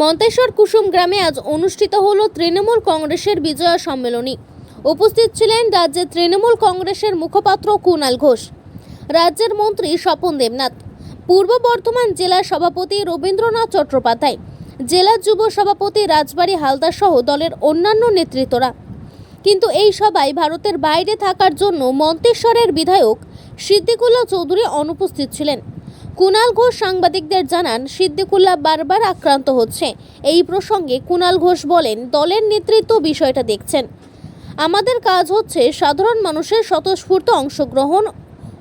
মন্তেশ্বর কুসুম গ্রামে আজ অনুষ্ঠিত হল তৃণমূল কংগ্রেসের বিজয়া সম্মেলনী। উপস্থিত ছিলেন রাজ্যের তৃণমূল কংগ্রেসের মুখপাত্র কুণাল ঘোষ, রাজ্যের মন্ত্রী স্বপন দেবনাথ, পূর্ব বর্ধমান জেলার সভাপতি রবীন্দ্রনাথ চট্টোপাধ্যায়, জেলা যুব সভাপতি রাজবাড়ী হালদার সহ দলের অন্যান্য নেতৃত্বরা। কিন্তু এই সভায় ভারতের বাইরে থাকার জন্য মন্তেশ্বরের বিধায়ক সিদ্দিকুল্লাহ চৌধুরী অনুপস্থিত ছিলেন। কুণাল ঘোষ সাংবাদিকদের জানান, সিদ্দিকুল্লাহ বারবার আক্রান্ত হচ্ছে। এই প্রসঙ্গে কুনাল ঘোষ বলেন, দলের নেতৃত্ব বিষয়টা দেখছেন। আমাদের কাজ হচ্ছে সাধারণ মানুষের স্বতঃস্ফূর্ত অংশগ্রহণ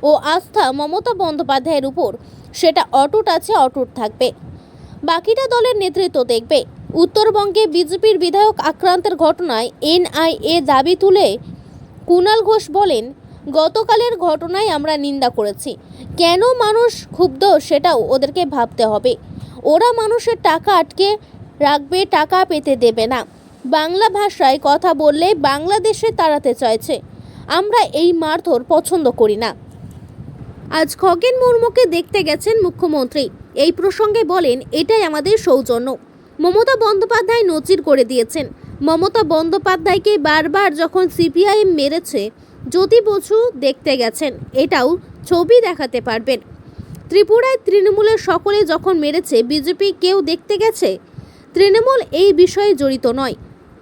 ও আস্থা মমতা বন্দ্যোপাধ্যায়ের উপর। সেটা অটুট আছে, অটুট থাকবে। বাকিটা দলের নেতৃত্ব দেখবে। উত্তরবঙ্গে বিজেপির বিধায়ক আক্রান্তের ঘটনায় এনআইএ দাবি তুলে কুনাল ঘোষ বলেন গতকালের ঘটনায় আমরা নিন্দা করেছি। কেন মানুষ ক্ষুব্ধ সেটাও ওদেরকে ভাবতে হবে। ওরা মানুষের টাকা আটকে রাখবে, টাকা পেতে দেবে না। বাংলা ভাষায় কথা বললে বাংলাদেশে তাড়াতে চাইছে। আমরা এই মারধর পছন্দ করি না। আজ খগেন মুর্মুকে দেখতে গেছেন মুখ্যমন্ত্রী। এই প্রসঙ্গে বলেন, এটাই আমাদের সৌজন্য। মমতা বন্দ্যোপাধ্যায় নজির করে দিয়েছেন। মমতা বন্দ্যোপাধ্যায়কে বারবার যখন সিপিআইএম মেরেছে জ্যোতি বসু দেখতে গেছেন, এটাও ছবি দেখাতে পারবেন। ত্রিপুরায় তৃণমূলের সকলে যখন মেরেছে, বিজেপি কেউ দেখতে গেছে? তৃণমূল এই বিষয়ে জড়িত নয়।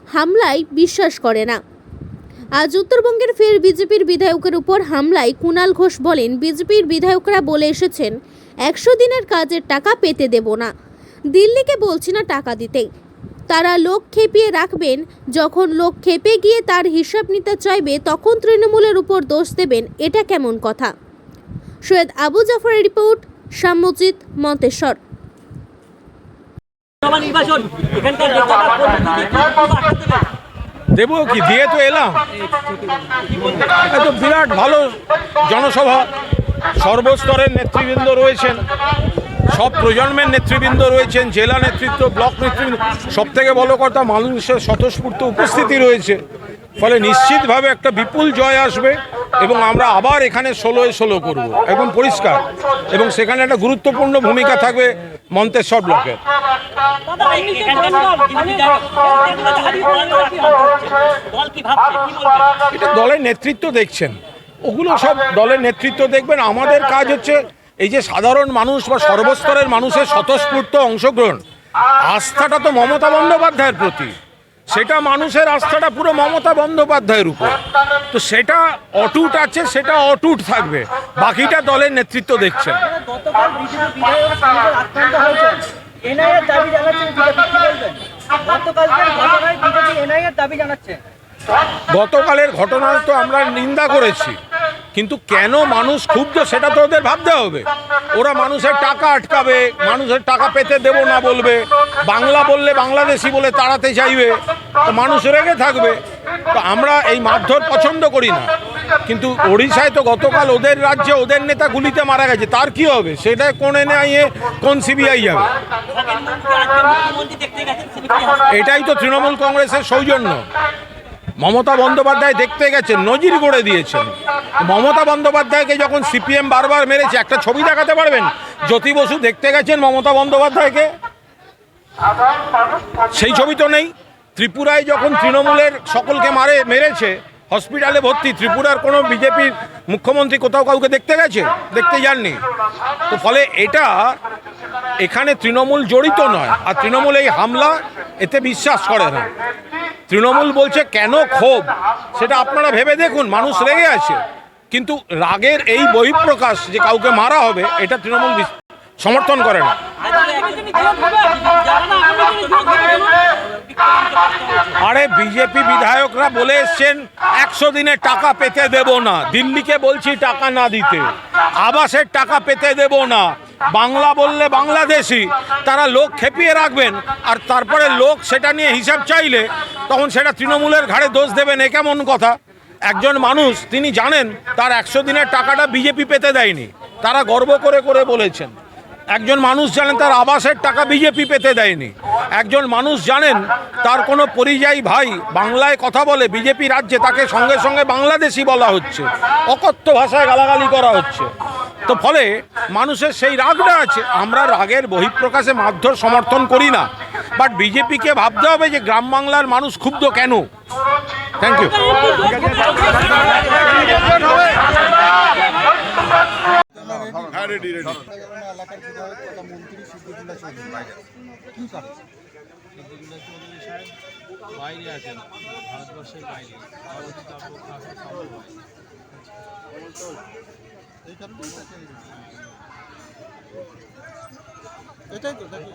হামলায় বিশ্বাস করে না। আজ উত্তরবঙ্গের ফের বিজেপির বিধায়কের উপর হামলায় কুণাল ঘোষ বলেন, বিজেপির বিধায়করা বলে এসেছেন, একশো দিনের কাজের টাকা পেতে দেব না। দিল্লিকে বলছি না টাকা দিতে। তারা লোক খেপিয়ে রাখবেন। যখন লোক খেপে গিয়ে তার হিসাব নিতে চাইবে তখন তৃণমূলের উপর দোষ দেবেন। এটা কেমন কথা? সৈয়দ আবু জাফরের রিপোর্ট সাম্যজিৎ মন্তেশ্বর। দেবো কি? দিয়ে তো এলাম। এটা তো বিরাট ভালো জনসভা। সর্বস্তরের নেতৃবৃন্দ রয়েছেন। সব প্রজন্মের নেতৃবৃন্দ রয়েছেন জেলা নেতৃত্ব ব্লক নেতৃবৃন্দ সব থেকে বড় কথা মানুষের স্বতঃস্ফূর্ত উপস্থিতি রয়েছে ফলে নিশ্চিতভাবে একটা বিপুল জয় আসবে এবং আমরা আবার এখানে ষোলোয় ষোলো করব একদম পরিষ্কার এবং সেখানে একটা গুরুত্বপূর্ণ ভূমিকা থাকবে মন্তেশ্বর ব্লকের এটা দলের নেতৃত্ব দেখছেন ওগুলো সব দলের নেতৃত্ব দেখবেন আমাদের কাজ হচ্ছে এই যে সাধারণ মানুষ বা সর্বস্তরের মানুষের স্বতঃস্ফূর্ত অংশগ্রহণ আস্থাটা তো মমতা বন্দ্যোপাধ্যায়ের প্রতি। সেটা মানুষের আস্থাটা পুরো মমতা বন্দ্যোপাধ্যায়ের উপর। তো সেটা অটুট আছে সেটা অটুট থাকবে। বাকিটা দলের নেতৃত্ব দেখছেন। গতকালের ঘটনা তো আমরা নিন্দা করেছি। কিন্তু কেন মানুষ ক্ষুব্ধ সেটা তো ওদের ভাবতে হবে। ওরা মানুষের টাকা আটকাবে মানুষের টাকা পেতে দেব না বলবে। বাংলা বললে বাংলাদেশি বলে তাড়াতে চাইবে। তো মানুষ রেগে থাকবে। তো আমরা এই মারধর পছন্দ করি না। কিন্তু ওড়িশায় তো গতকাল ওদের রাজ্যে ওদের নেতা গুলিতে মারা গেছে। তার কি হবে? সেটা কোন এনআইএ কোন সিবিআই যাবে এটাই তো তৃণমূল কংগ্রেসের সৌজন্য। মমতা বন্দ্যোপাধ্যায় দেখতে গেছেন নজির গড়ে দিয়েছেন। মমতা বন্দ্যোপাধ্যায়কে যখন সিপিএম বারবার মেরেছে, একটা ছবি দেখাতে পারবেন? জ্যোতি বসু দেখতে গেছেন মমতা বন্দ্যোপাধ্যায়কে? সেই ছবি তো নেই। ত্রিপুরায় যখন তৃণমূলের সকলকে মারে, মেরেছে, হসপিটালে ভর্তি, ত্রিপুরার কোনো বিজেপির মুখ্যমন্ত্রী কোথাও কাউকে দেখতে গেছে? দেখতে যাননি। তো ফলে এটা এখানে তৃণমূল জড়িত নয়। আর তৃণমূল এই হামলা, এতে বিশ্বাস করে না। তৃণমূল বলছে, কেন ক্ষোভ? সেটা আপনারা ভেবে দেখুন, মানুষ রেগে আছে। কিন্তু রাগের এই বহিঃপ্রকাশ যে কাউকে মারা হবে, এটা তৃণমূল সমর্থন করে না। আরে বিজেপি বিধায়করা বলে এসছেন, একশো দিনের টাকা পেতে দেব না। দিল্লিকে বলছি টাকা না দিতে। আবাসের টাকা পেতে দেব না। বাংলা বললে বাংলাদেশি, তারা লোক খেপিয়ে রাখবেন, আর তারপরে লোক সেটা নিয়ে হিসাব চাইলে তখন সেটা তৃণমূলের ঘাড়ে দোষ দেবেন, এ কেমন কথা? একজন মানুষ, তিনি জানেন, তার একশো দিনের টাকাটা বিজেপি পেতে দেয়নি, তারা গর্ব করে করে বলেছেন। একজন মানুষ জানেন তার আবাসের টাকা বিজেপি পেতে দেয়নি। একজন মানুষ জানেন তার কোনো পরিযায়ী ভাই বাংলায় কথা বলে বিজেপি রাজ্যে তাকে সঙ্গে সঙ্গে বাংলাদেশি বলা হচ্ছে, অকথ্য ভাষায় গালাগালি করা হচ্ছে। তো ফলে মানুষের সেই রাগটা আছে, আমরা রাগের বহিঃপ্রকাশে মারধর সমর্থন করি না। বাট বিজেপিকে ভাবতে হবে যে গ্রাম বাংলার মানুষ ক্ষুব্ধ কেন? থ্যাংক ইউ হ্যাঁ রেডি রেডি এলাকার বিধায়ক তথা মন্ত্রী সিদ্দিকুল্লাহ চৌধুরী। কি কারণ? বাইরে আছেন ভারতবর্ষের বাইরে। আমাদের তার পক্ষে আসা সম্ভব হয় এই কারণে এটাই তো দেখি।